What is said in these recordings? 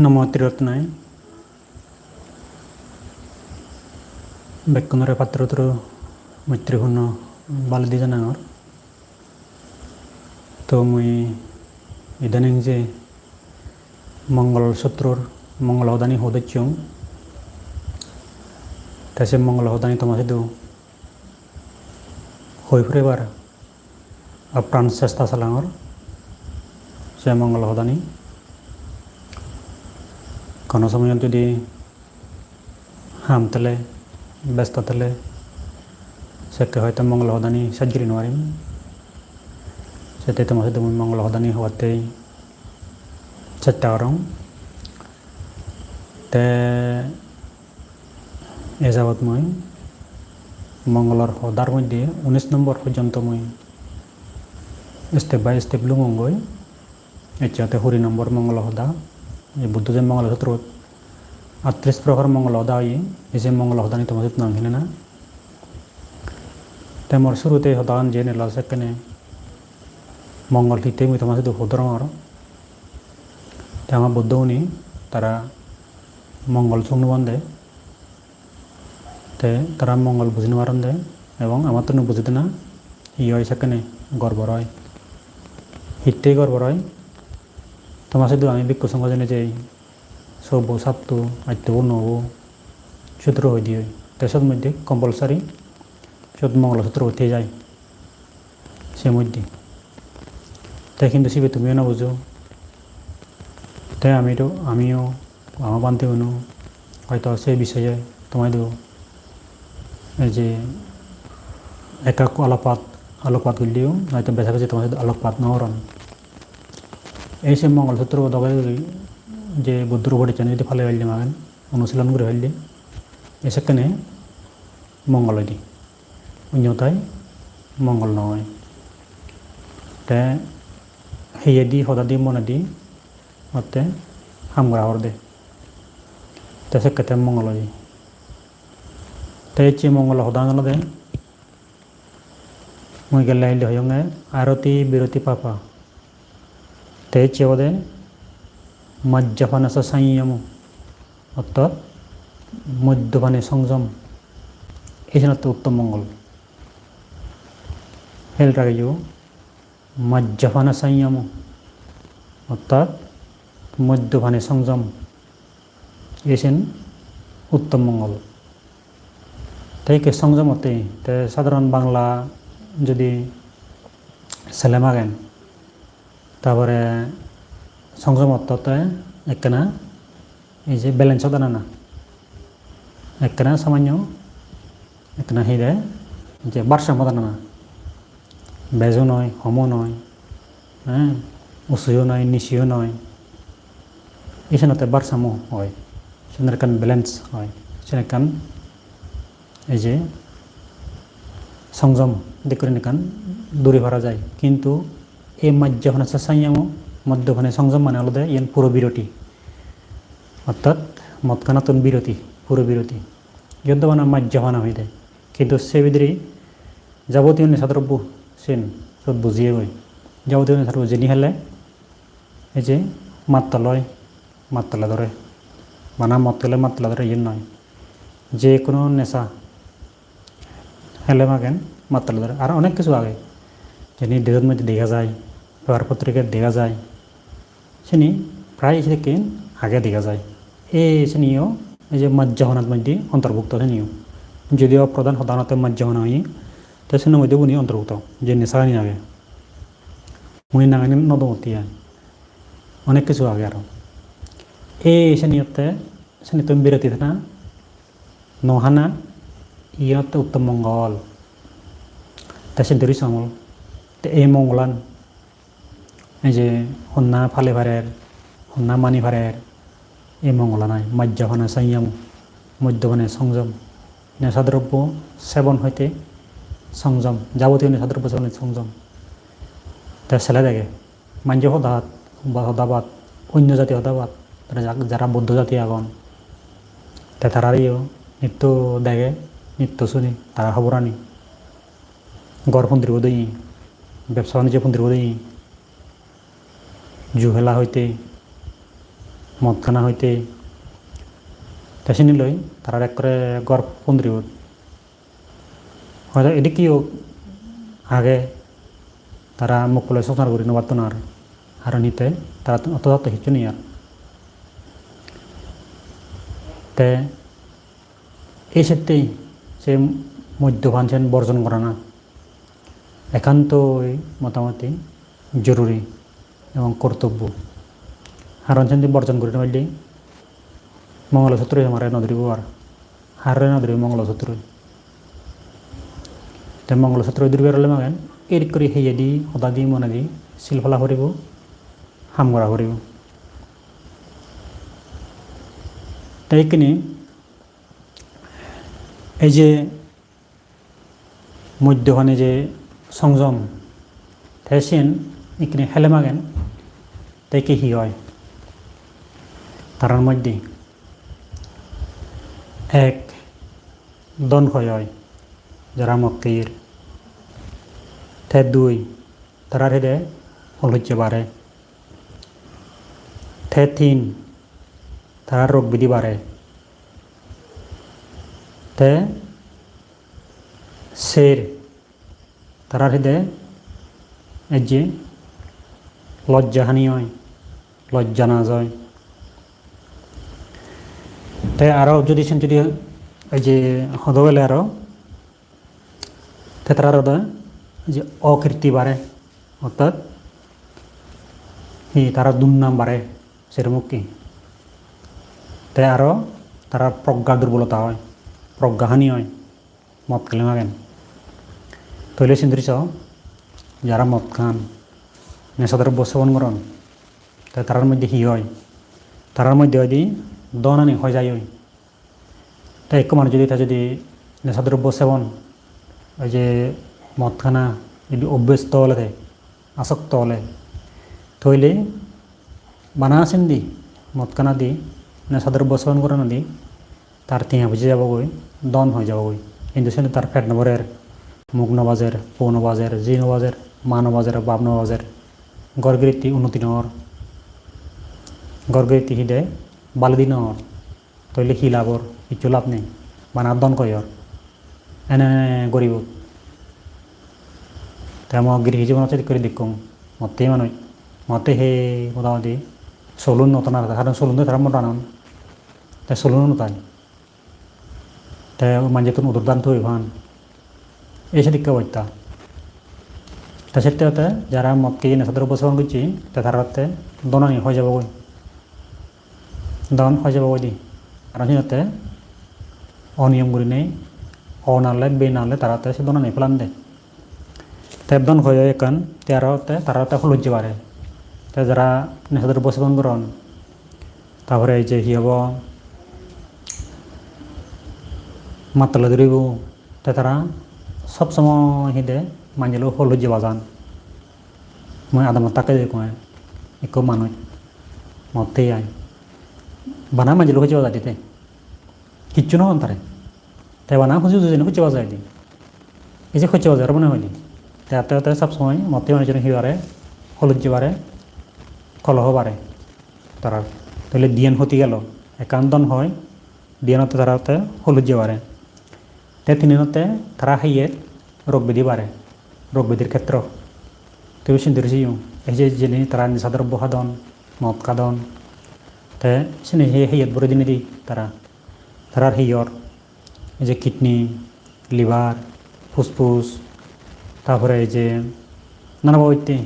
নম ত্রিরত্নায় বেক্ষণরে পাত্রতর মৈত্রীপূর্ণ বালদি জানাঙর তো মুই ইদানিং যে মঙ্গল সূত্রর মঙ্গল হদানি হদচ্যং তাসে মঙ্গল হদানি তোমার সাথে হই ফুরেবার আপ্রাণ চেষ্টা চালাঙর সে মঙ্গল হদানি কোনো সময়ত যদি হাম তেলে ব্যস্ত তেলে সেকে হয়তো মঙ্গল হদানি সাজিয়ে নোৱাৰিম। সেটাই তোমার সাথে মঙ্গল হদানি হওয়াতেই চেষ্টা করম তে এ যাবত মই মঙ্গলৰ সদাৰ মধ্যে ঊনৈছ নম্বৰ পৰ্যন্ত মই ষ্টেপ বাই ষ্টেপ লুঙগৈ এতিয়াতে হৰি নম্বৰ মঙ্গল সদা এই বুদ্ধদেৱ মঙ্গল সূত্ৰত আটত্ৰিছ প্ৰকাৰ মঙ্গল সদা আহি এই যে মঙ্গল সদানি তোমাৰ সাথে নামখিনি না। তে শুরুতে সদান যে নিলা সেখানে মঙ্গল হিতে মই তোমার সাথে হদরম আর তে বুদ্ধ উনি তারা মঙ্গল শুনু বান্ধে তে তারা মঙ্গল বুঝিনি পারেন দে এবং আমার তো বুঝিতে না। ই হয় সেখানে গর্ব রয় হিতেই গর্ব রয় তোমার সাথে আমি বিক্ষু সঙ্গ জেনে যে সব সাপ্তু আত্য নবো সূত্র হয়ে দিয়ে তেসর মধ্যে কম্পালসারি চোদ্দ মঙ্গলসূত্র উঠে যায় সে মধ্যে। তাই কিন্তু শিবে তুমিও না বুঝো। তাই আমি তো আমিও, আমার হনো হয়তো সেই বিষয়ে তোমায় দেবো। এই যে একাক আলোকপাত আলোকপাত করলেও হয়তো বেছা বেছে তোমার সাথে আলোকপাত নহরণ এই সে মঙ্গলসূত্র দবাই যে বুদ্ধর চেনে যদি ফালে হইলে মাগেন অনুশীলন করে হইলে এ সেখানে মঙ্গল দি অন্যতাই মঙ্গল নহয় তে সেয়ে দি সদা দি মনে দি মতে হামগ্রা হর দে তে সেক্ষেত্রে মঙ্গল দি তে ইচ্ছে মঙ্গল সদা জানো দে মই গেলে আহিলে হয়ঙে আরতি বিরতি পাপা তে ইচ্ছে দে সংযম, অর্থাৎ মদ্যপানে সংযম। এই জন্য উত্তম মঙ্গল। হেল রাখি মজ্জাপানা সংযম, অর্থাৎ মদ্যপানে সংযম। এসেন উত্তম মঙ্গল। তাই কে সংযমতে তে সাধারণ বাংলা যদি ছেলে মাগেন তারপরে সংযমত্বতে একখানা, এই যে ব্যালেন্স দানা না, একখানা সামান্য একখানা হিরে যে ভারসাম্য দানা না। বেজও নয় সমও নয় হ্যাঁ উঁচুও নয় নিচিও নয়। এইখানতে ভারসাম্য হয়, সেখানে একখান ব্যালেন্স হয়, সেখান এই যে সংযম দেখুন এখান দূরে ভরা যায়। কিন্তু এই মাধ্যখানে সংযম মধ্যখানে সংযম মানে আলাদা ইয়ান পুরো বিরতি। অর্থাৎ মতকানাতন বিরতি, পুরো বিরতি। যুদ্ধ মানে মাধ্যখানা হয়ে যায়। কিন্তু সে ভিতরে যাবতীয় নেশাদ্রব্য সেন সব বুঝিয়ে গই যাবতীয় নেশাদ্রব্য জেনি হেলে এই যে মাত্রা লয়, মাত্রা ধরে। মানা মতলে মাত্রা ধরে ইয়ে নয়। যে কোনো নেশা হেলে মাগেন মাত্রা ধরে। আর অনেক কিছু আগে। যিনি দেহের মধ্যে দেখা যায়। পেপার পত্রিকায় দেখা যায়। সেনি প্রায় থেকে আগে দেখা যায়। এই শ্রেণীও এই যে মাজ্জাহনার মধ্যে অন্তর্ভুক্ত শ্রেণীও যদিও প্রধান সাধারণত মাজ্জাহনা হই তো সেনের মধ্যে উনি অন্তর্ভুক্ত, যে নেশানি আগে উনি নাগানি নদমতি অনেক কিছু আগে আরও এই শ্রেণীতে শ্রেণি তুমি বিরতি না। নহানা, ইয়াতে উত্তম মঙ্গল। তা সে ধরি সামল তো এই মঙ্গলান। এই যে সন্না ফালে ভারের সন্না মানি ভারের এই মঙ্গলা নাই মধ্যখানে সংযম মধ্যখানে সংযম। নেশাদ্রব্য সেবন হইতে সংযম, যাবতীয় নেশাদ্রব্য সেবনে সংযম। তা ছেলে দেখে, মাঞ্জ সদাত বা সদাবাদ অন্য জাতি সদাবাদ তারা যারা বৌদ্ধ জাতি আগন। তে তারারিও নৃত্য দেখে, নৃত্য শুনি, তারা খবর আনি গড় ফন্দির বোধই ব্যবসা বাণিজ্য ফন্দির বোধই জুহেলা হইতে, মদখানা হইতে তেছিনি লৈ তারার এক করে গড় পন্দ্রি হয়তো এটি কি হোক আগে তারা মুকুলে সংসার করি নবার্ত না আর আর নিতে তারা অত অত হিচু নি আর। তে এই ক্ষেত্রেই সে মদ্যপান সেন বর্জন করা না। একান্তই মোটামুটি জরুরি। এবং কর্তব্য। হারণ সেন বর্জন করি না মঙ্গলসূত্র আমার নদীব আর হারে নদীব মঙ্গলসূত্র তে মঙ্গলসূত্র দূর বেরোলে মাগেন, এর করে হেয়ে দি, সদা দি, মনে দি, শিলফলা কৰিব হাম কৰা কৰিব তাই এইখিনি এই যে মধ্যখানে যে সংযম থেসেন এইখিনি হেলে মাগেন তাই কি হি হয়? তারার মধ্যে এক দন হয়, যারা মক্কির তে দুই, তারা হেদে অলহ্য বাড়ে। তে তিন, তারা রোগ বিধি বাড়ে। তে সের তারা হেদে যে লজ্জাহানি হয়। লজ্জা না যায়। তাই আরও যদি যদি এই যে হদবেলে আরও তে তারা আরও যে অকীর্তি বাড়ে, অর্থাৎ তারা দুর্নাম বাড়ে সেরকম কি তাই আরও তারা প্রজ্ঞা দুর্বলতা হয়, প্রজ্ঞাহানি হয়, মদ খেলে মাগেন তৈলে সিন্দুরিছ যারা মদ খান নেশাদের বসবন করন তাই তারার মধ্যে হি হয়। তারার মধ্যে হয় দি দনানি হয়ে যায় ওই তাই এক মানুষ যদি তা যদি নেশাদ্রব্য সেবন ওই যে মদখানা, যদি অভ্যস্ত হলে থাকে আসক্ত হলে থইলে বানা আছেন দি, মদখানা দি নেশাদ্রব্য সেবন করে না দি তার টিয়া বুঝে যাবগৈ, দন হয়ে যাবগৈ। কিন্তু সে তার ফেট নবরের মুখ নবাজের পৌ নবাজের জি নবাজের মা নবাজের বাপ নবাজের গড়গৃতি উন্নতি নহর গড়গৃতি হিদে বালদি নহর তৈলে সি লাভর কিছু লাভ নেই বানার দন কয়র এনে গরিব তাই মই গৃহী জীৱনত যদি কৰি দেখোঁ, মতেই মানুহ মতে সেই মোটামুটি চলুন নতন আর কারণ চলুন তো তারা মোটা নন তাই চলুন নতাই তাই মাঞ্জেতুন উদরদান তো ভান। এই সে দিকে বৈতা তা সেটাতে যারা মদকে নেশাদের উপস্থাপন করছি তা তারাতে দনানি হয়ে যাব দন হয়ে যাব গই দি কারণ সিহঁতে অনিয়ম কৰি নেই অ নালে বে নালে তারাতে সে দনানি ফেলান দে। তেবদন হয়ে একান তেরোতে তারাতে হলুজ্জ বাড়ে তে যারা নেশাদের উপস্থাপন করন তারপরে এই যে কি হব, মাতলা ধরিব তে তারা সবসময় হিদে মাঞ্জিলো হলুজ্জ বাজান। মই আদামত তাকে দেখুন একো মানুষ মতেই আয় বানা মাঞ্জিলো হচ্ছে বাজা দিতে কিচ্ছু নহন তারে তাই বানা খুঁজে দুজনে খুঁজে বাজায় দি এই যে খুঁজে বাজার মনে হয়নি তাতে তাতে সবসময় মতে মানুষজন হিবারে হলুজ্জ বাড়ে কলহ বাড়ে তারা তাহলে দিয়ান হতে গেল একান্দন হয় দিয়ানতে তারাতে হলুজ্জ বাড়ে তে তিনিনতে তারা হাইয়ে রোগ ব্যাধি বাড়ে রোগ ব্যাধির ক্ষেত্র তেও সিন্দুর এই যে যিনি তারা নিশাদ্রব্য খাদন মদ খাদন সেই হেয়ত বরে দিনে দি তারা তারার হেয়র এই যে কিডনি লিভার ফুসফুস তারপরে এই যে নানা বৈত্যে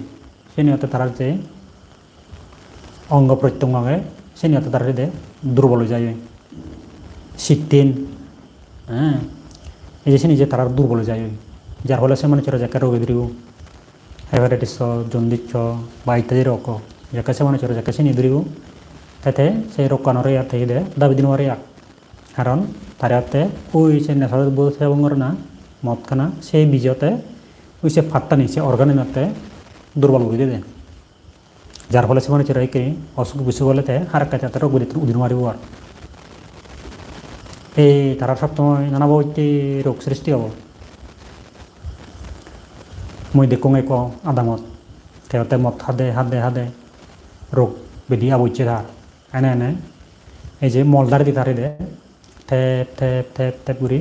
সে নিহতে তারা যে অঙ্গ প্রত্যঙ্গে সে নিহতে তারা যে দুর্বল হয়ে যায় শীতদিন হ্যাঁ এই যে সে নিজে তারা দুর্বল হয়ে যায় যার ফলে সে মানুষের যাকে রোগে দিব হেপাটাইটিস জন্দিস বা ইত্যাদি রোগ যাকে সে মানুষের যাকে সে নিয়ে দিব তাতে সেই রোগ কানরে ইয়ার থেকে দে দাবি দিন ইয়াক কারণ তার ইয়াতে ওই সে নেশা সেবন করে না মদ খানা সেই বীজতে ওই সে ফাটটা নিছে অর্গানিমতে দুর্বল করে দিয়ে যার ফলে সে মানুষের এই অসুখ বিসুখ হলে তে হার কাছে তারা রোগ উদিন মারিব আর এই তারা সবসময় নানা বইতে রোগ সৃষ্টি হব মই দেখোঁ এক আদামত তেওঁতে মদ হাদে হাদে হাদে রোগ বেদি আবইছে তার এনে এনে এই যে মলদার দিতে হারি দে থেপ থেপ থেপ থেপ করে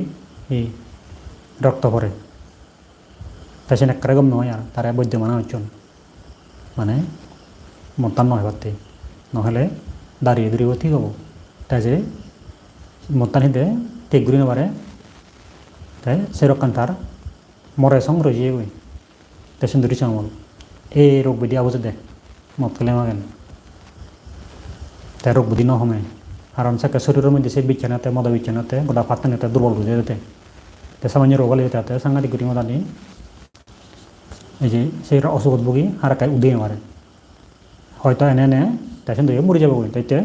এই রক্ত পরে তাই সে একেবারে গম নহয় আর তারা বৈদ্য মানা হচ্ছেন মানে মতান নয় পারতে নহলে দাঁড়িয়ে দূরিব ঠিক হব তাই যে মতান হিদে ঠিক ঘুরি নেবারে তাই সেরকম তার মরে সং রয়ে গই তাই সুন্দরী চামল এই রোগ বিধি আবুজে দে মত খেলে মাগেন তাই রোগ বুদ্ধি নহমে কারণ সাকে শরীরের মধ্যে সে বিছানাতে মদ বিছানাতে, গোটা ফাটানিতে দুর্বল বুঝে যেতে তে সামান্য রোগ হলে তাতে সাংঘাতিক গুটি মদানি এই যে সেই অসুখত ভুগি আর একাই উদয় মারে হয়তো এনে এনে তাই সুন্দর মরে যাব তাইতে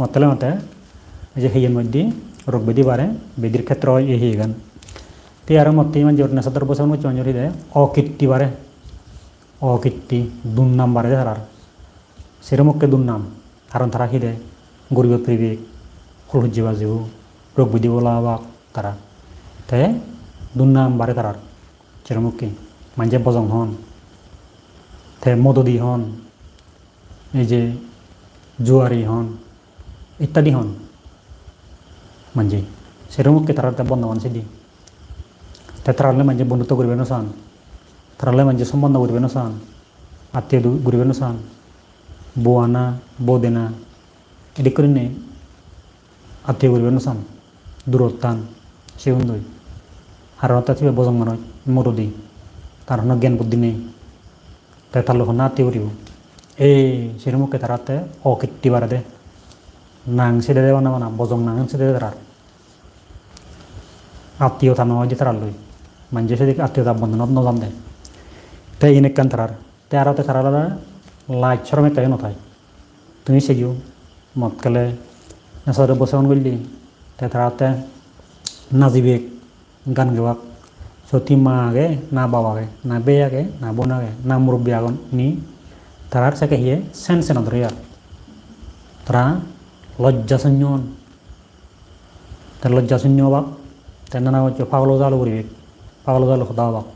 মতলে মতে এই যে সেইয়ের মধ্যে রোগ ব্যাধি বাড়ে বেদির ক্ষেত্র হয় এই হয়ে গান তে আর মতে ইমান জোর নেশা দ্রব্য সেবন করছে অঞ্জলি দেয় অকীর্তি বাড়ে অকীর্তি দুর্নাম বাড়ে তার সেরমকে দুর্নাম কারণ তারা হিদে গরিব প্রিবেক হলুজ্জি বাজিও রোগ ব্যাধি বলা বাক তারা তে দুর্নাম বাড়ে তারার সেরমকে মানজে বজং হন, তে মদদি হন, এই যে জুয়ারি হন, ইত্যাদি হন। মানজে সেরমকে তারা বন্ধ মানছে দি। তে তারালে মানজে বন্ধুত্ব করবে না চান তারালে মানজে সম্বন্ধ করবে না চান আত্মীয় করবে না চান বউ আনা বউ দেনা এদিক করে নে আত্মীয় করবে না চান? দূরত্বান সে বন্ধুই আর তাথিবে বজং মানুষ মরদি তার হন জ্ঞান বুদ্ধি নেই। তাই তার লোক না আত্মীয় করিব। এই সেরমুখে তারাতে অকীর্তি বাড়ে দে। নাং সেদে দেওয়া না মানা বজং নাং সেদে তার আত্মীয়তা নয় যে তারা লই। মানে সেদিকে আত্মীয়তা বন্ধনত নজান দে। তাই ইনে কান তারার। তাই আর তারা লাইট সরম একটা নথায় তুমি সেজিও মদ খেলে নেশারে বসেন করলি তাই তারাতে নাজিবে গান গাওয়াক সত্যি মা আগে না বাবা আগে না বে আগে না বোন আগে না মুরব্বী আগন নি তারার সাকে হিয়ে সেন সেন ধরে আর তারা লজ্জা শূন্যন তার লজ্জা শূন্য বাক তার নানা হচ্ছে পাগল জালো করিবে পাগল জালো সদা বাক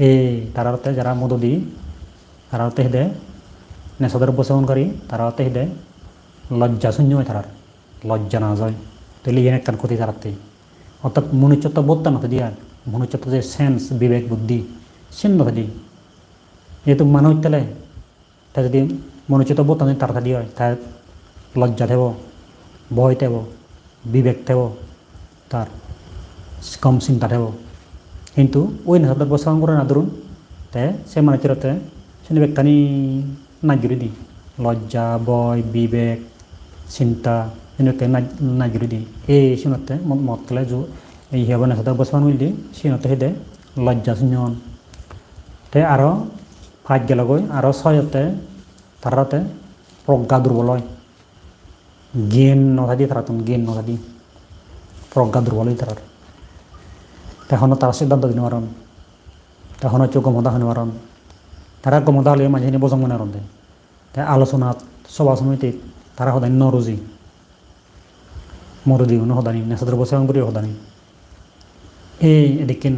এই তারাতে যারা মদ দি তারাতে হেদে নেশাদের উপসেবনকারী তারাতে হেদে লজ্জা শূন্য হয় তারার লজ্জা না যায় তাহলে ইয়ে একটা ক্ষতি তারাতে অর্থাৎ মনুষ্যত্ব বোধটা নথে দিয়া মনুষ্যত্ব যে সেন্স বিবেক বুদ্ধি সেন নথে দি যেহেতু মানুষ তাহলে তা যদি মনুষ্যত্ব বোধ তাদের তাড়াতাড়ি হয় তার লজ্জা থেব ভয় থেব বিবেক থেব তার কম চিন্তা থেব কিন্তু ওই নেশাদের বসান করে না ধরুন তে সে মানুষেরতে সে ব্যক্তানি নাজুরি দি লজ্জা ভয় বিবেক চিন্তা এনেকে নাজুরি দি এই সিনতে মত খেলে জো এই হিয়াব নেশাদের বসান মিলি সিনতে হেদে লজ্জা শূন্যন তে আরও ফাইট গেলগৈ আরও ছয়তে তারাতে প্রজ্ঞা দুর্বল হয় জ্ঞান নথাদি তারা তুমি জ্ঞান নথাদি প্রজ্ঞা দুর্বল হয় তারার তখনও তারা সিদ্ধান্ত পারেন তখন গমতা হতে পারেন তারা গমতা হলে মাঝে বজং মনে রন্ধে তাই আলোচনাত, সভা সমিতিত তারা সদায় নরজি মরদি হনো সদানি নেশাদের বসবান করি সদানি এই এদিকে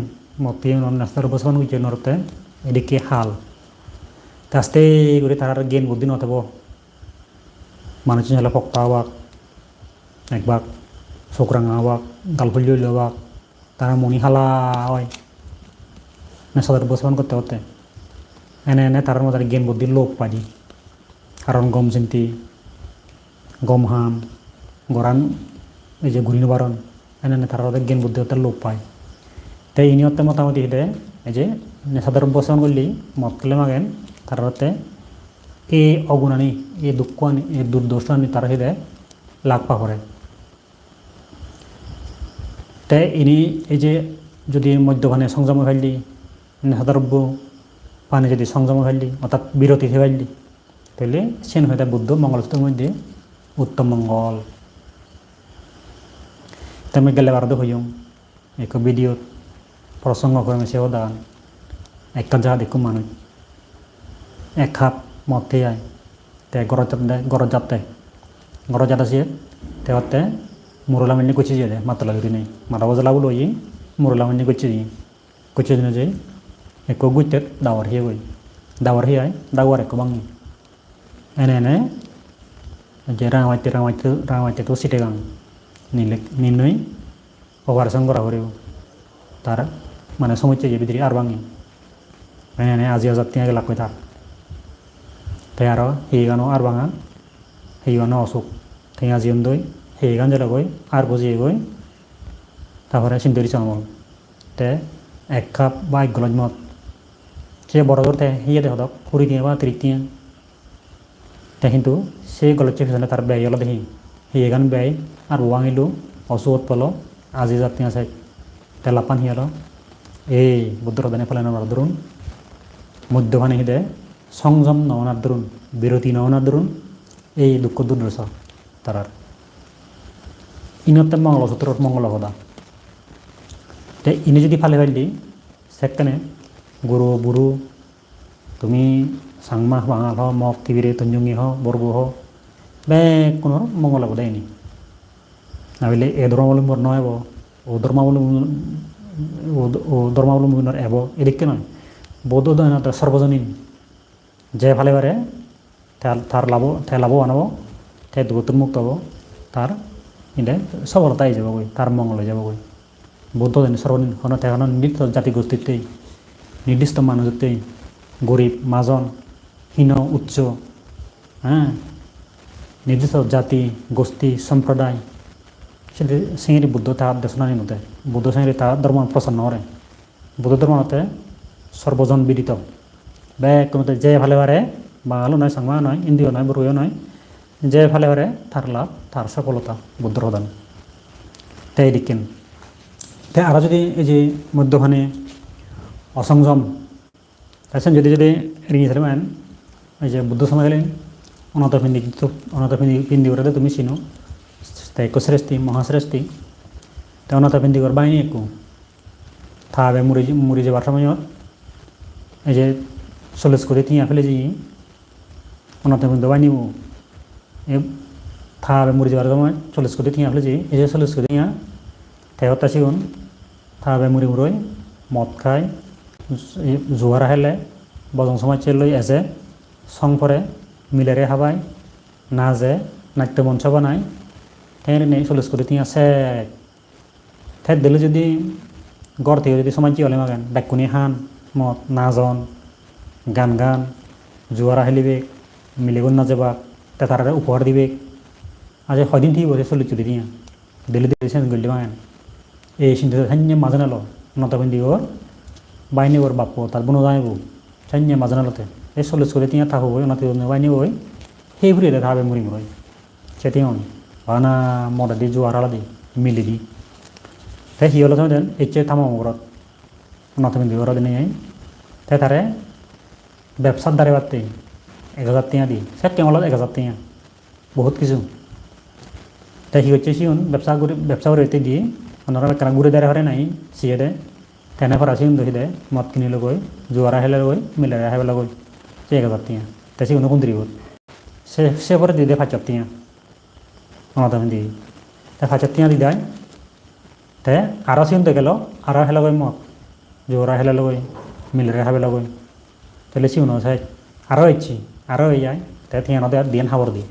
মতি নেশাদের বসবান করছে নরতে এদিকে হাল। আস্তে করে তার জ্ঞান বুদ্ধি নথাব। মানুষ হলে পক্তা হবাক একবার চোখরাঙা হবাক গালফুলি হবাক তারা মনি হালা হয়। নেশাদের বসবান করতে করতে এনে এনে তার মধ্যে জ্ঞান বুদ্ধির লোপ পাই কারণ গম চিন্তি, গম হাম গরান এই যে ঘুরি বারণ এনে এনে তার মধ্যে জ্ঞান বুদ্ধি হতে লোপ পায়। তাই ইনি হতে মোটামুটি হেঁটে এই যে নেশাদার বসন করলি মদ খেলে মাগেন তার হতে এই অগুণ আনি এই দুঃখ আনি এই দুর্দোষ আনি তার হেঁটে লাভ পা করে তাই ইনি এই যে যদি মদ্যপানে সংযম ফেললি নেশাদ্রব্য পানে যদি সংযম ফেললি অর্থাৎ বিরতি ফেললি তাহলে সেন হয়ে বুদ্ধ মঙ্গলসূত্রের মধ্যে উত্তম মঙ্গল। তেমনি গেলে বারদ হইম এক ভিডিও প্রসঙ্গ করে সেও দান একটা যা দেখো মানুষ, এক খাপ মতে আয়, তে গরজাত দেয় গরজাত দেয় গরজাত আছে তেহতে মুরলা মান্য কুচি যায় মাতলা নেই মাথা বজলা বলো মুরলা মান্য কুচি দিই কুচি দিনে যে একো গুইতে দাওয়ার হিয়ে গই দাওয়ার হিয়ে দাওয়ার একো বাঙি এনে এনে যে রাঙামাটি রাঙামাটি রাঙামাটি তো চিটেগাং নিলে নিনই অপারেশন করা করিব তার মানে সমস্যা যে ভিতরে আর ভাঙি মানে আজি হাজার টিয়া লাভ করে থাক তাই আরও সেই গানো আর ভাঙা সেই গানো অসুখ তাই আজি দই সেই গান জেলা গই আর বুঝিয়ে গই তারপরে সিন্দুরি চামল তে এক কাপ বা এক মদ সে বড় ধরতে দেহ দক কুড়ি দিয়ে বা তিরিশ দিয়ে। তে কিন্তু সেই গলজ পিছনে তার ব্যয় হলো দেখি হিয়ে গান ব্যয় আর ওয়াঙিলু অসুখ পলো, আজি জাতি আছে, তেলাপান হিয়ালো এই বুদ্ধরদানে ফেলে নেওয়ার ধরুন মধ্যখানে হিদে সংযম নওনার ধরুন বিরতি নওনার ধরুন এই দুঃখ দূর তারার ইনতে মঙ্গলসূত্র মঙ্গল হদা তে ইনি যদি ফালে ফেললি সেখানে গুরু বুরু তুমি সাংমা বাঙাল হ মগ তিবিরে তঞ্জুঙ্গি হ বর্গু হ বে কোনো মঙ্গল হব দেয়নি নাহলে এ ধর্মাবলম্বর নয় হব ও ধর্মাবলম্বী ও ধর্মাবলম্বী এব এদিকে নয় বৌদ্ধ দৈনত সর্বজনীন যে ফালে বারে তার লাভ তে লাভবান হব তে দুর্গতুর মুক্ত হব তার এটা সফলতা আই যাবগৈ তার মঙ্গল হয়ে যাবগৈ বৌদ্ধ দিন সর্বদিন কোনো তেখনৰ নিৰ্দিষ্ট জাতিগোষ্ঠীতেই নিৰ্দিষ্ট মানুহতেই গৰীব, মাজন, হীন, উচ্চ হ্যাঁ নির্দিষ্ট জাতি, গোষ্ঠী সম্প্রদায় সেটি সিঙেরি বুদ্ধ তাহার দেশনানি নতে বুদ্ধ সিঙেরি তাহার ধর্ম প্রচার নরে বুদ্ধ ধর্মতে সর্বজন বিদিত। বে কোনোতে যে ভালে বারে বাঙালো নয় সাংমা নয় ইন্দিও নয় বড়ুও নয় যে ভালে বারে তার লাভ তার সফলতা, বুদ্ধ প্রদান তাই দিকেন তাই আরও যদি এই যে মধ্যখানে অসংযম। তাছাড়া যদি যদি রিঙি সারিমান এই যে বুদ্ধ সময় গেলেন অনাথ পিন্দি অনাথ পিন্দি পিন্দি করে তুমি চিনো। তাই শ্রেষ্ঠী মহাশ্রেষ্ঠী তাই অনাথ পিন্দি কর বাইনি একো। থাবে মুড়ি মুড়ি যাবার সময়ত এই যে চল্লিশ করে তিয়া ফেলে যে, অনাথ পিন্দি বাইনিব এই থাবে মুড়ি যাবার সময় চল্লিশ করে তিয়া ফেলে যে, এই যে চল্লিশ করে তিয়া তেহতা সিগুন থাবে মুড়ি মুড়ই মদ খায় জোয়ার হেলে, বজং সময় চেলই এজে সং পরে মিলেরে হাবাই, নাজে, নাট্য মঞ্চ বানায় তেনে নেই চল্লিশ কোটি টিয়া সে ঠেট দিলে যদি গড় থেকে যদি সমাজ হলে মাগান? ডাকুনি হান, মদ, নাজন, গান গান জোয়ার আহিলিবে মিলেগুন নাযাবাক তে তারা উপহার দিবে আজ সদিন ঠিক বসে কোটি টিয়া দিল্লি দিল্লি সেন গলি মাগান। এই সান্যে মাজে নালো নতাবিন্দি ওর বাইনি ওর বাপ, তার বোনো যাইব সান্যে মাজে নালোতে এই চল্লিশ কোটি টিয়া থাকব নাতি বাইনি ওই সেই ভুরি থাকবে মুড়ি মুড়ি সেটিও বানা মদা দি জোয়ার আলাদি মিলি দি। তাই সি হলো দেন ইচ্ছে থামো ঘরত নতাবিন্দি ওর দিনে তাই তারে ব্যবসার দ্বারে বাড়তে এক হাজার টিয়া দি। সে কেমন এক হাজার টিয়া বহুত কিছু। তাই সি হচ্ছে সিউন ব্যবসা করে ব্যবসা করে দিয়ে। ওনারা কেন ঘুরে দেয় হরে নাই সিয়ে দে তেনে ফরা সিউন দহি দে, মদ কিনি লগৈ জোয়ার আহিলে লগৈ মিলাই আহিব লগৈ সে এক হাজার তাই সিউন কোন দিব সে সে পরে দিয়ে দে পাঁচ টিয়া অনাথ দি। তা পাঁচ টিয়া দি দেয় তে আরও সিউন গেল আরও হেলে গৈ মদ জোয়ার আহিলে লগৈ মিলাই আহিব লগৈ। তাহলে সিউন আছে আরও ইচ্ছি আরও হয়ে যায় তে টিয়া নদে দিন হাবর দি।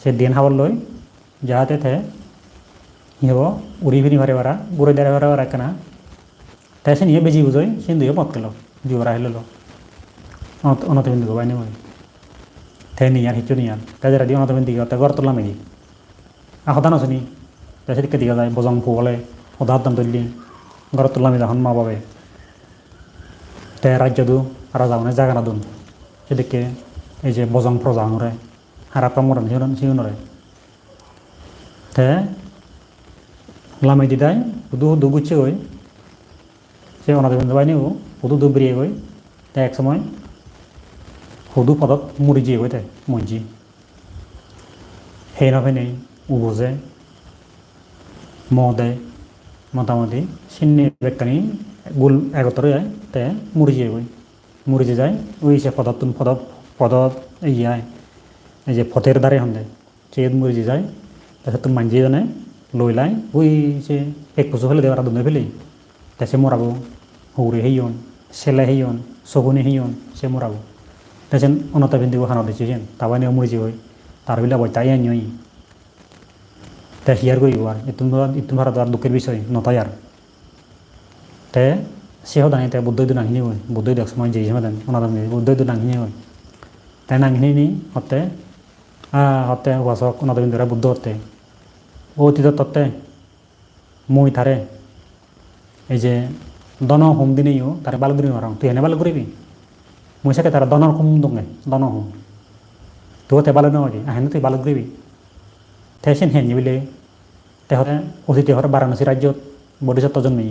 সে দিন হাবর লই যাহাতে থে হিব উড়ি ফিরি ভারে বারা গুড়ে দেড়ে ভারে বারা কেনা তাই সে নিয়ে বেজি বুঝই সে দুয়ে মত গেল জোরা হিল অনত বিন্দু বাইনি মই তাই নিয়ার হিচু তাই যারা দিয়ে অনত বিন্দু তাই ঘর তোলা মেজি আহদান আছে নি তাই সেদিকে দিকে যায় বজং ফুবলে সদাত দাম তুললি ঘর তোলা মেজি এখন মা বাবে তাই রাজ্য দু রাজা মানে জাগা না দুন সেদিকে এই যে বজং প্রজা হরে হারাপ্পা মরণ সিউন সিউনরে তে লামাই দিদাই হুদু হুদু গুচ্ছে সে বাই নিব। হুদু দু বেরিয়ে গই তাই এক সময় হুদু পদক মুড়ি জিয়ে গই তাই, মঞ্জি। সেই নফে নেই উবোজে ম দেয় মোটামুটি সিন্নি বেকানি গুল একত্রে যায়, তে মুড়ি জিয়ে গই। মুড়ি যে যায়, ওই সে পদত তুন পদত পদত ইয়ায় এই যে ফতের দ্বারে হন দেয় সে মুড়ি যে যায় তাৰপিছত তোৰ মাঞ্জিজনে লৈ লাই উই যে এক বছৰ ফেলে দেৱাৰ দুনে ফেলে তাৰপিছত মৰাব সৌৰে সেইয়ন চেলে সেইয়ন চগুনে সেইয়ন সে মৰাব তাৰপিছত অনতা পিন্ধিব খানা দিছে যেন, তাবাই নিয়ে মৰি যে হয় তার বিলা বইতাই আনি তে হিয়ার করিব আর ইতুন ইতুন ভারত আর দুঃখের বিষয়, নতাই আর তে সেও দাঁড়িয়ে তে বুদ্ধই নাহিনি হই বুদ্ধই দেখ সময় যে সময় দেন ওনার বুদ্ধই নাহিনি হই তাই নাহিনি নি, হতে হতে হুয়াশক ওনাদের বিন্দুরা বুদ্ধ হতে। অতীত তত্ত্বে মই তারে এই যে দন হোম দিনেও তারে বাল করি নরং তুই এনে বাল করিবি মই সাকে তারা দনৰ হোম দঙে দন হোম। তুই তে বাল নয় আহেন তুই বাল করিবি তেসেন হেন বিলে তেহরে অতীতে হরে বারাণসী রাজ্যত বডিসত্ব জন্মে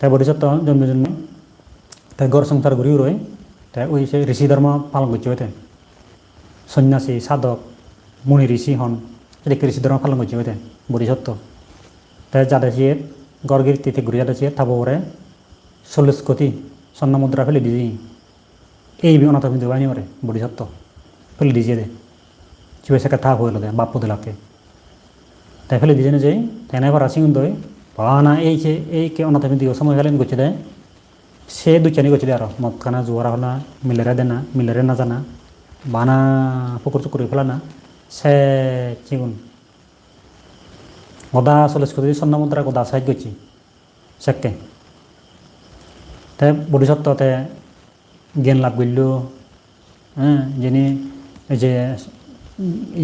তাই বডিসত্ব জন্মে জন্মে তাই গড় সংসার ঘুরিও রয়ে তাই ওই সে ঋষি ধর্ম পালন করছে হইতে সন্ন্যাসী, সাধক, মুনি ঋষি হন। ঋষি ধর্ম পালন করছে হইতে বডিসত্ব তাই যাদের সে ঘুরে যাদের সে থাবো ওরে। চল্লিশ কোটি স্বর্ণ মুদ্রা ফেলে দিয়েছি। এই অনাথ বিন্দু বাহিনী ওরে বডিসত্ব ফেলে দিয়েছে দে কিবা সেকা থাপ হইল দে বাপ্পু দিলাকে। তাই ফেলে দিয়েছে যে তাই না করা সিং দই না এই যে এই কে অনাথ বিন্দু সময় ফেলেন করছে দেয়। সে দুচানি করছে আর। মদ খানা জোয়ারা হলা, মিলেরে দেনা, মিলেরে না জানা। বানা, পুকুর চুকুর ফেলা না সে চিগুন। কোটি স্বর্ণ মুদ্রা গদা সাহায্য করছি সেকে তে ভবিষ্যতে জ্ঞান লাভ করল হ্যাঁ যিনি যে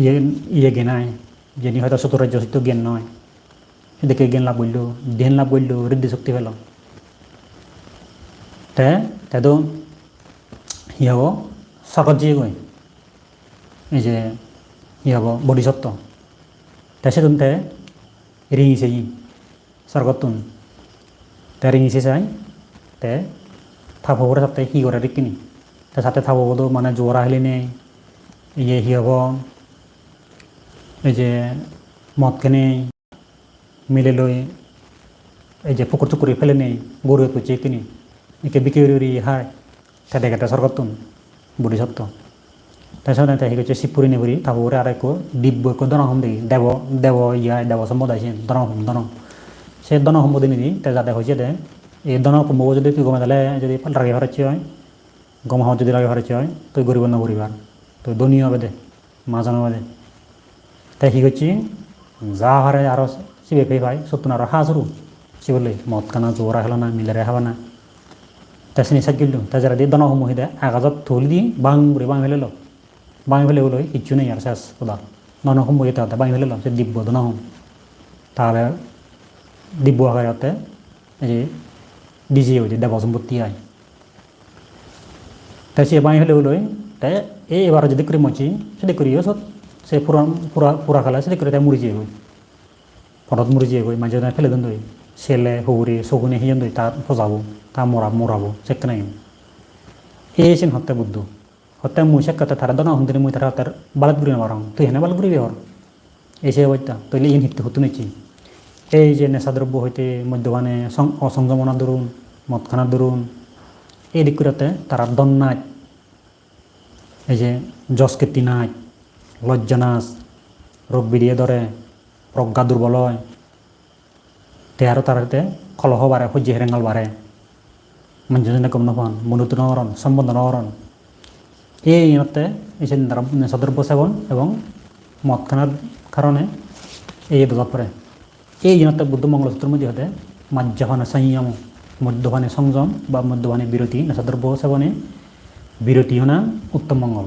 ইয়ে ইয়ে জ্ঞানায় যিনি হয়তো চতুরাজ্য সত্য জ্ঞান নয় এদিকে জ্ঞান লাভ করল ধ্যান লাভ করল ঋদ্ধি শক্তি পেল। তে, তেতো ই হব? স্বর্গত যিয়ে গৈ এই যে ই হব? বডিসত্ত্ব তে সেতুন তে রিঙিছে ই স্বর্গতুন তে রিঙিছে চাই তে থাপরে সাথে হি করে রিকিনি তে সাথে থাপবতো মানে জোর আহিলে নে ইয়ে হি হব এই যে মদখিনি মিলে লৈ এই যে পুকুর চুকুরি ফেলে নেই গরু করছে কিনি একে বিক্রি হায় খেতে খেতে স্বর্গতুন বুড়ি সত্য তাৰপিছত সি কৈছে শিৱপুৰী নেপুৰী থাপৰে আৰু একো দিব্য একো দনহম দেখি দেৱ দেৱ ইয়া দেৱ সম্পদ আহিছে দনহম দনম সে দন সম্পত্তি নিদি তে যাতে হৈছে দে এই দন সম্ভৱ যদি তুই গমে তাহলে যদি রাগে হরাচ্ছি হয় গম হাওয়া যদি রাগে হরাচ্ছি হয় তুই গরিব না গরিবার তুই ধনী হবে দে মাঝানো হবে দে তাই সি করছি যা হারে আরও শিবে ফেই ভাই সত্তর আরও হাজরু শিবলে মদ কানা জোরা হলো না মিলারে হাবা না তা চিনি চাক গিলো তা যারা দিয়ে দনা সমূহ দে আগাজত থলি দি বাং বুড়ি বাং ফেলে লো বাং ফেলে বলে কিচ্ছু নেই আর শেষ কোদা দনা সমূহ এটা বাং ফেলে লো সে দিব্য দনা সমূহ তাহলে দিব্য আকারতে যে ডিজি হয়েছে দেব সম্পত্তি আয় তাই সে বাং ফেলে বলে তাই এই এবার যদি করে মচি সেটা করি সব সে পুরা পুরা পুরা খেলা সেটা করে তাই মুড়ি যেয়ে গই পটত মুড়ি যেয়ে গই মাঝে ফেলে দেন দই ছেলে সৌরি শগুনে সিজন দই তার ফজাবো তা মরা মরাবো সেকে নাই। এই সিন হত্যা বুদ্ধ। তারা দনা হুন্দিনি মুই তারা হত্যার বালাত গুড়ি নামারং তুই হেনে বালাত গুড়ি হর এই সে হত্যা তৈলে ইন হিতে হতো নিচ্ছি এই যে নেশাদ্রব্য হইতে মদ্যপানে অসংযমনা দরুন, মদখানা দরুন, এই দিক করতে তারা দন নাচ এই যে যশকীর্তি নাচ লজ্জা নাচ, রোগ বিড়িয়ে ধরে, প্রজ্ঞা দুর্বল হয়। তে আরও তারাতে কলহ বাড়ে সহ্য হেরেঙাল বাড়ে। মানুষজনে গম নাপান মনুত নহরণ সম্বন্ধ নহরণ এই এই যে নেশাদ্রব্য সেবন এবং মদ খানার কারণে এই দোজাত পড়ে এই ইনতে বুদ্ধ মঙ্গলসূত্রের মধ্যে হতে মাজ্জাপানে সংযম মদ্যপানে সংযম বা মদ্যপানে বিরতি নেশাদ্রব্য সেবনে বিরতি হনা উত্তম মঙ্গল।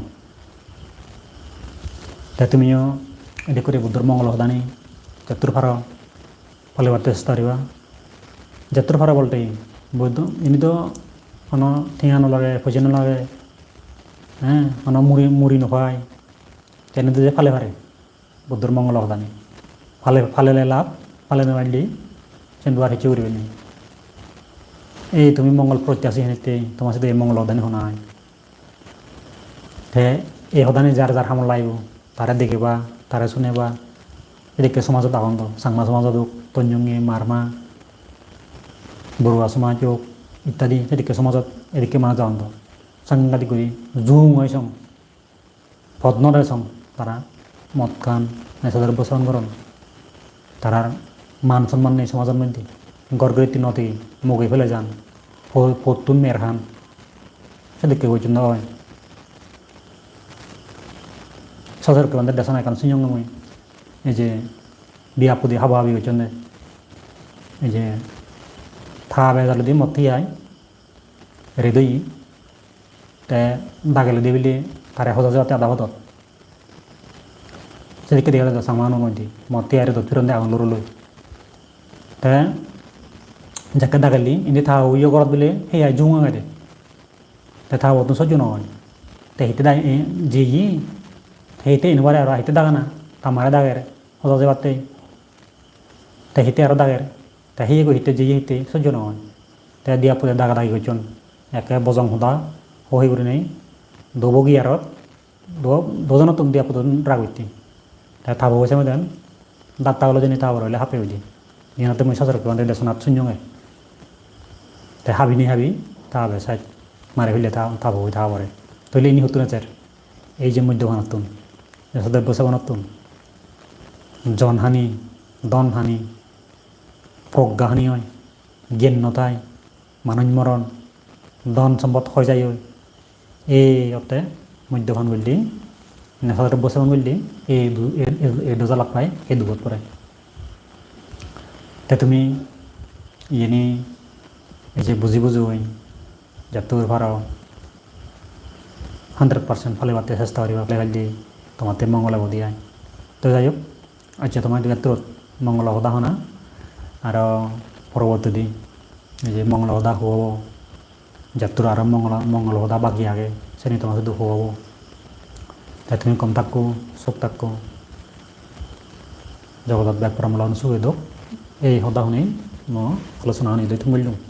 তাই তুমিও এটি করে বুদ্ধর মঙ্গল হদানি চতুর্ভার ফলেবার চেষ্টা করিবা। চতুর্ভার বলতে বৈদ্য ইনি তো কোনো ঠেঙা নলাগে পয়সা নলাগে হ্যাঁ কোনো মুড়ি মুড়ি নখায়। তেনে যে ফালে ফারে বুদ্ধর মঙ্গল হদানি ফালে ফালেলে লাভ, ফালে মারলি চেন্দু আর হেঁচে উড়বে এই তুমি মঙ্গল প্রত্যাশী হেঁতে তোমার সাথে এই মঙ্গল হদানি শোনায় তে এই হদানি যার যার সামল লাগিব তারে দেখিবা তারে শুনেবা। এদিকে সমাজত আগন্ত চাংমা সমাজত তঞ্জঙ্গি মারমা বড়ুয়া সমাজ হোক ইত্যাদি, এদিকে সমাজত এদিকে মানা যাওন্ত সাংঘাতিক করে জুম হয় সং পদ্মরে সং তারা মদ খান নেশাদ্রব্য সেবন করন তারার মান সম্মান নেই সমাজের মধ্যে। গড়গড়িতি নদী মুগে ফেলে যান ফতুন মের খান। সেদিকে পর্যন্ত হয়। সচর কেবান্দের দেশন এখন নমই এই যে বিয়া পুদি হাবা হাবি হইছন এই যে থা বেজাল দি মতি আই রেদই তে দাগেলে দি বিলি তারে হজা যাতে আদা হদত সেদিকে দেখা যায় সামানো মধ্যে মতি আরে তো ফিরন দেয় আঙুল লই তে যাকে দাগালি, ইনি থা ইয়ে করত বিলে সেই আই জুঙা গাইতে তে থা বতন সহ্য নয় তে হিতে দা যে ই হিতে ইনবারে আর হিতে দাগানা তামারে দাগের হজা যাবাতে তে হিতে আরও দাগের তে হিয়ে গো হিতে যে হিতে সহ্য নয় তে দিয়া পুজো দাগা দাগি করছন একে বজং হুদা হই করে নেই। দবগি আর দোজনত তুমি দিয়া পুজো রাগ হইতে তে থাবো হয়েছে মেদেন দাঁত হলো যেন থাবো রইলে হাপে হইলি ইহাতে মই সচর কেমন দেশনাথ শূন্যঙে তে হাবি নি হাবি তাবে সাইড মারে হইলে তা, থাবো হই থাবরে তৈলে ইনি হতুন আছে এই যে মধ্যখানাতুন সদর বসাবানাতুন জনহানি দনহানি প্রজ্ঞাহানি হয়, জ্ঞান নতাই মানুষ মরণ ধন সম্পদ হৈ যায় ঐ এই অতে মধ্যখন বললি সদর বসাবান বললি এই এই দুজা লাভ পায় এই দুগত পরে তে তুমি ইনি এই যে বুঝি বুঝি হই যে তোর ভাড়াও হান্ড্রেড পার্সেন্ট ফলাইবাতে চেষ্টা করিবা ফেলাই দি তোমাতে মঙ্গল হব দিয়াই তো যাই হোক আচ্ছা তোমার তোর মঙ্গল সদা হনা আর পরবর্তী দিন, এই যে মঙ্গল সদা হুয়াব যাত্রা আর মঙ্গল মঙ্গল সদা বাকি আগে সেনি তোমার শুধু হুয়াব তাই তুমি কম থাকো sok থাকো জগতত ব্যাগ পরামলা সুখে দোক এই সদা শুনি মই আলোচনা শুনি দৈ তুমি